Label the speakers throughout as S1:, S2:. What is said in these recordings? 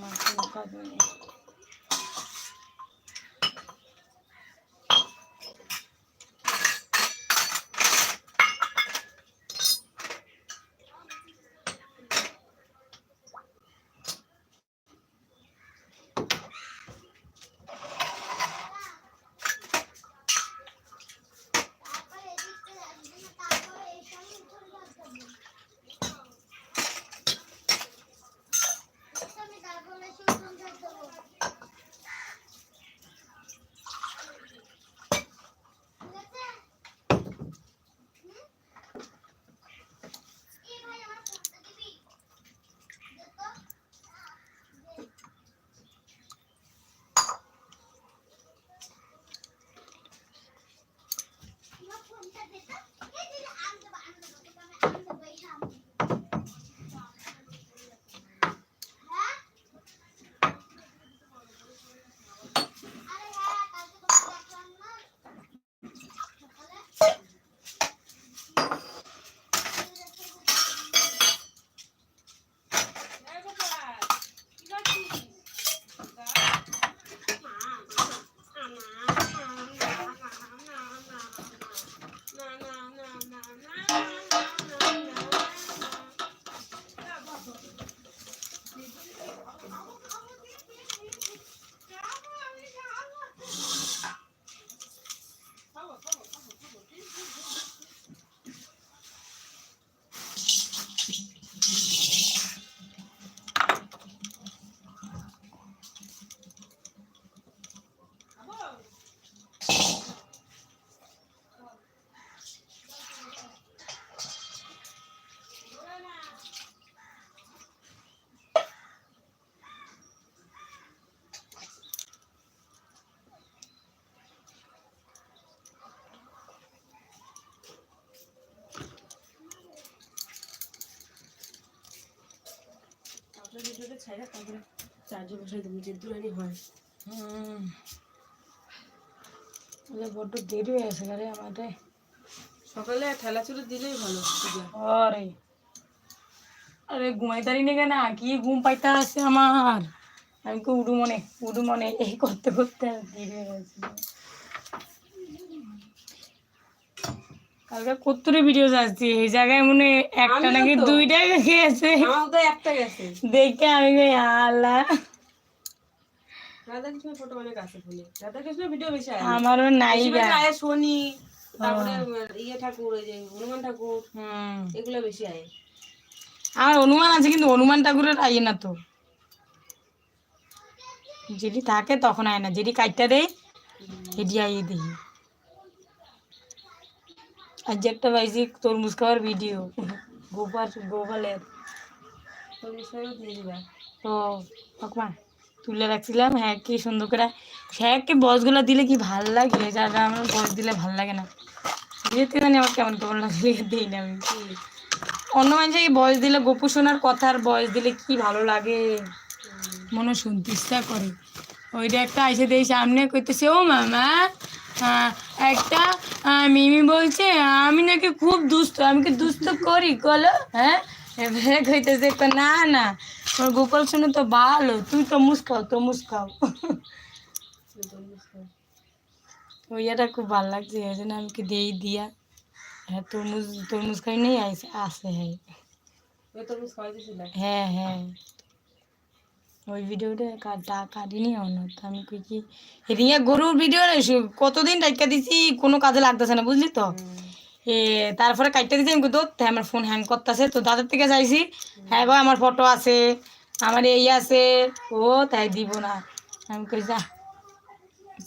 S1: মাছের কাজ নেই
S2: আপনার ভিডিওটা ছাইরা তারপরে চার্জে বসাই দেবো যে দুরানি হয়।
S1: তাহলে বড্ড দেরি হয়ে গেছে রে আমাদের
S2: সকালে ঠেলা চুলে দিলেই ভালো
S1: আরে। আরে ঘুমাইতারি নেগে না কি ঘুম পাইতে আছে আমার। আমি তো উডু মনে উডু মনে এই করতে করতে দেরি হয়ে গেছে। কালকে কত্তরে ভিডিও যাচ্ছি। এই জায়গায় মনে একটা নাকি
S2: তো।
S1: দুইটা গেছে।
S2: আমার তো একটা গেছে।
S1: দেখে আমি কই, আল্লাহ।
S2: রাধা ফটো অনেক আছে ফোনে রাধা ভিডিও বেশি আয়।
S1: আমারও নাই
S2: আয় শনি তারপরে ইয়ে ঠাকুর ওই যে হনুমান ঠাকুর
S1: হুম।
S2: এগুলো বেশি আয়।
S1: আমার অনুমান আছে কিন্তু হনুমান ঠাকুরের আইয়ে না তো। যেটি থাকে তখন আয় না। যেটি কাটটা দেয় সেটি আইয়ে দিই। যে একটা পাইছি তরমুজ খাওয়ার ভিডিও গোপাল, গোপালের। তো কাকমা তুলে রাখছিলাম হ্যাঁ কি সুন্দর করে। হ্যাঁ কি বসগুলো দিলে কি ভালো লাগে? যারা আমার বস দিলে ভালো লাগে না। যেতে জানি আমার কেমন কেমন লাগে, দিই না আমি অন্য মানুষের বয়স দিলে, গোপু শোনার কথার বয়স দিলে কি ভালো লাগে? মনে শুনতে ইচ্ছা করে। ওইটা একটা আইসে দেই সামনে কইতেছে, ও মামা একটা মিমি বলছে আমি নাকি খুব দুষ্ট আমি কি দুষ্ট করি? কলো হ্যাঁ? কইতেছে কো, না না তোর গোপাল শুনে তো ভালো তুই তো মুসকাও তো মুসকাও ওইটা খুব ভালো লাগছে এই জন্য আমি কি দেই দিয়া? হ্যাঁ তরমুজ তরমুজ খাই নেই আসে হ্যাঁ। হ্যাঁ হ্যাঁ। ওই ভিডিওটা কাটা কাটিনি অন্য আমি কই কি এদিকে গরুর ভিডিও কতদিন টাইকা দিছি, কোনো কাজে লাগতেছে না, বুঝলি তো? এ, তারপরে কাটতে দিছি, আমি তো আমার ফোন হ্যাং করতেছে, তো দাদার থেকে চাইছি হ্যাঁ গো, আমার ফটো আছে, আমার এই আছে, ও তাই দিব না। আমি কই, যা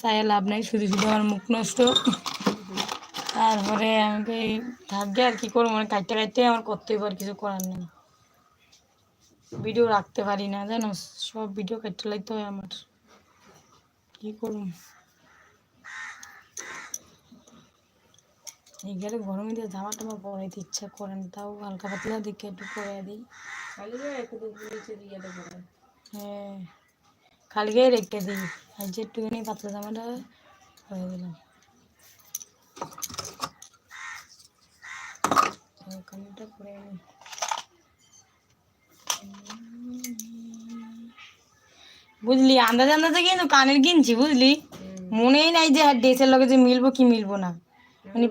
S1: চাই লাভ নাই, শুধু শুধু আমার মুখ নষ্ট। তারপরে আমি কই থাকবে আর কি করব? মানে কাটতে কাটতে আমার করতেই পার কিছু করার নেই। ভিডিও রাখতে পারি না জানো? সব ভিডিও কেটে লাইতে হয় আমার। কি করুম এইখানে গরমে দিয়ে জামা টামা পরাইতে ইচ্ছা করে না তাও হালকা পাতলা দিকে একটু পরে দিই। হ্যাঁ খালি গায়ে রেখে দিই। আর যে একটুখানি পাতলা জামাটা পরে দিলাম। কামিটা পরে নিই বুঝলি? আন্দাজ আন্দাজে কিন্তু কানের কিনছি বুঝলি? মনেই নাই যে হ্যাঁ ড্রেসের লগে যে মিলবো কি মিলবো না। মানে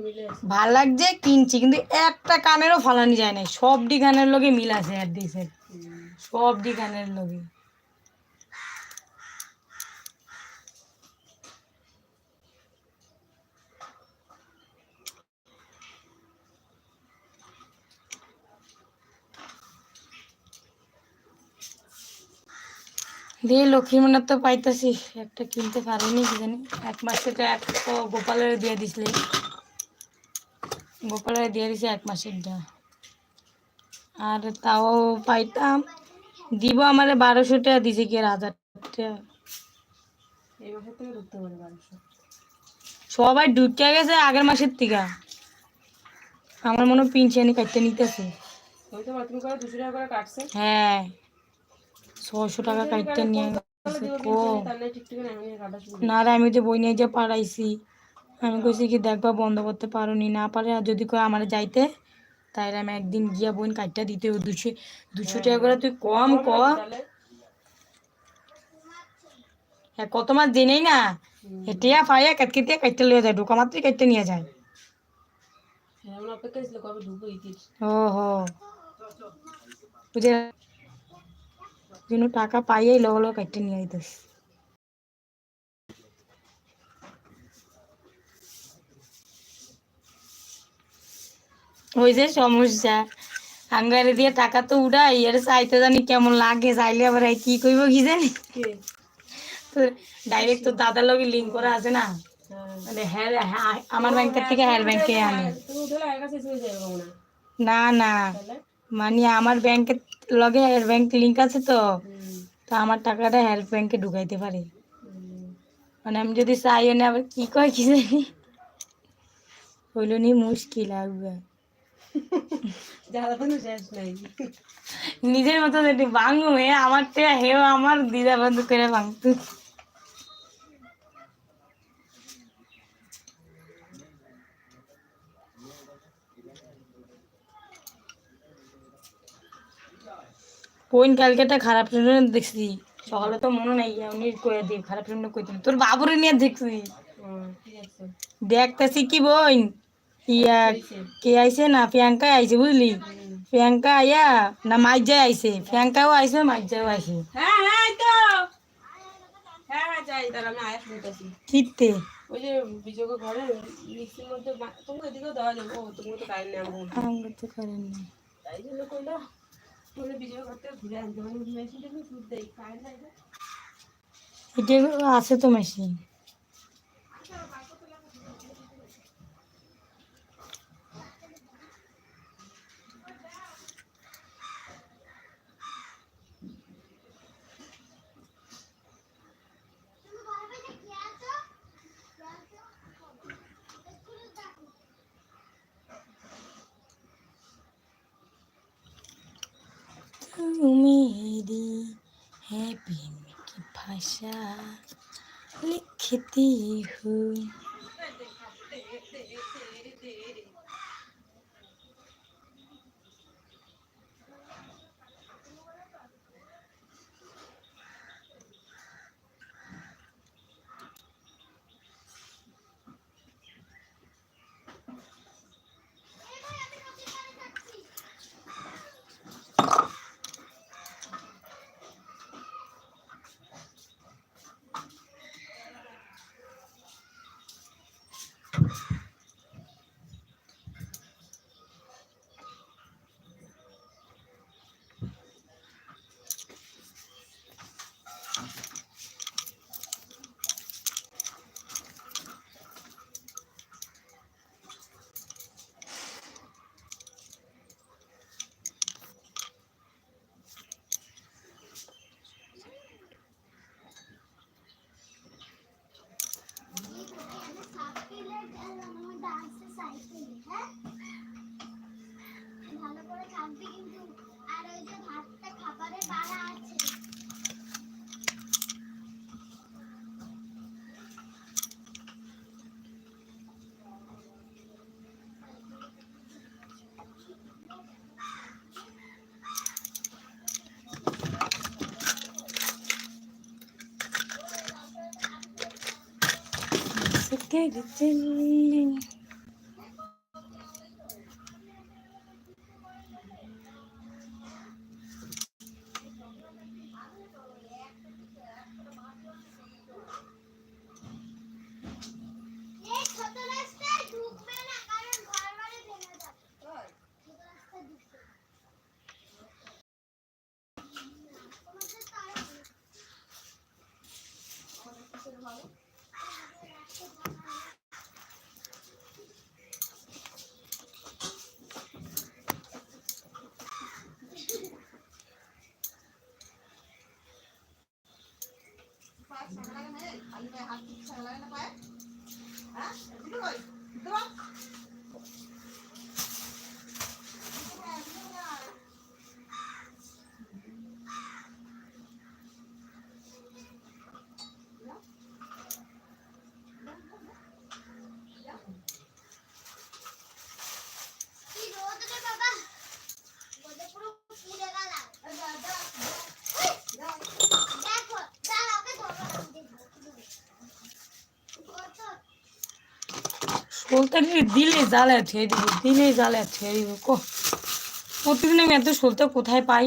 S1: ভালো লাগছে কিনছি কিন্তু একটা কানেরও ফলানি যায় না সব কানের লগে মিল আছে আর ড্রেসের। সবটি কানের লগে। দিয়ে লক্ষ্মী মনে তো পাইতাছি। একটা কিনতে পারিনি কি জানি এক মাস থেকে এক গোপালের দিয়ে দিছিলে। গোপালের দিয়ে দিছে এক মাসেরটা আর তাও পাইতাম। দিব আমারে বারোশো টাকা দিছে কি আর হাজার টাকা।
S2: এই বছর থেকে ঢুকতে পারে বারোশো।
S1: সবাই ঢুকে গেছে আগের মাসের থেকে। আমার মনে হয় পিনশানি কাটতে নিতেছে। হ্যাঁ। ছশো টাকা কাটতে নিয়ে গেছে কো।
S2: না
S1: রে আমি যে বই নিয়ে যে পাড়াইছি আমি কইছি কি দেখবা বন্ধ করতে পারো নি না পারে আর যদি কয় আমার যাইতে তাইলে আমি একদিন গিয়া বোন কাটটা দিতে দুশো দুশো টাকা করে তুই কম ক হ্যাঁ কত মাস জেনেই না হেঁটিয়া পাইয়া কাটকে দিয়ে কাটতে লিয়ে যায় ঢোকা মাত্রই কাটতে নিয়ে যায়।
S2: হ্যাঁ
S1: ও হো। বুঝে যেন টাকা পাইয়াই লগ লগ কাটতে নিয়ে আইতেস ওই যে সমস্যা আঙ্গারে দিয়ে টাকা তো উড়াই এর চাইতে জানি কেমন লাগে চাইলে আবার কি কইব কি জানি? তো ডাইরেক্ট তো দাদার লগে লিঙ্ক করা আছে না?
S2: হ্যাঁ।
S1: মানে হ্যাঁ হ্যাঁ, আমার ব্যাংকের থেকে হ্যার ব্যাংকে আনে।
S2: না
S1: না। মানে আমার ব্যাংকের লগে হেয়ার ব্যাংক লিঙ্ক আছে তো তো আমার টাকাটা হেল্প ব্যাংকে ঢুকাইতে পারে। মানে আমি যদি চাই না আবার কি কয় কি জানি। হইল নি মুশকিল আসবে
S2: তো
S1: নিজের মতো যদি ভাঙু হে আমার টেয়া হেও আমার দিদা বন্ধু করে ভাঙতু। কোন কালকে একটা খারাপ শুনে দেখছি? সকালে তো মনে নাই উনি কয়ে দিই খারাপ শুনে কইতে তোর বাবুরে নিয়ে দেখছি।
S2: হুম, ঠিক আছে
S1: দেখতেছি কি বোন ইয়া কে আইছে না? প্রিয়াঙ্কা আইছে বুঝলি? প্রিয়াঙ্কা আইয়া না মাইজা আইছে? প্রিয়াঙ্কাও আইছে মাইজাও আইছে।
S2: হ্যাঁ হ্যাঁ তো। হ্যাঁ হ্যাঁ যাই তাহলে আমি আয়া শুনতেছি
S1: কিতে?
S2: ওই যে বিজয়কে ঘরে মিক্সির মধ্যে তোমাকে এদিকেও দেওয়া যাবে। ও তোমাকে তো কারেন্ট নেই আমার
S1: আমার তো করেন না
S2: তাই জন্য কইলো। বলে বিজয় করতে ঘুরে আনতে মানে মেশিনটা আমি দুধ দেই কারেন্ট নাই রে।
S1: এটা আছে তো মেশিন मेरी है प्रेम की भाषा लिखती हूँ
S3: আজকের সলতারি দিলে জ্বালায় ছেড়ে দিব, দিলে জ্বালায় ছেড়ে দিব কো প্রতিদিন আমি এত সোলতা কোথায় পাই?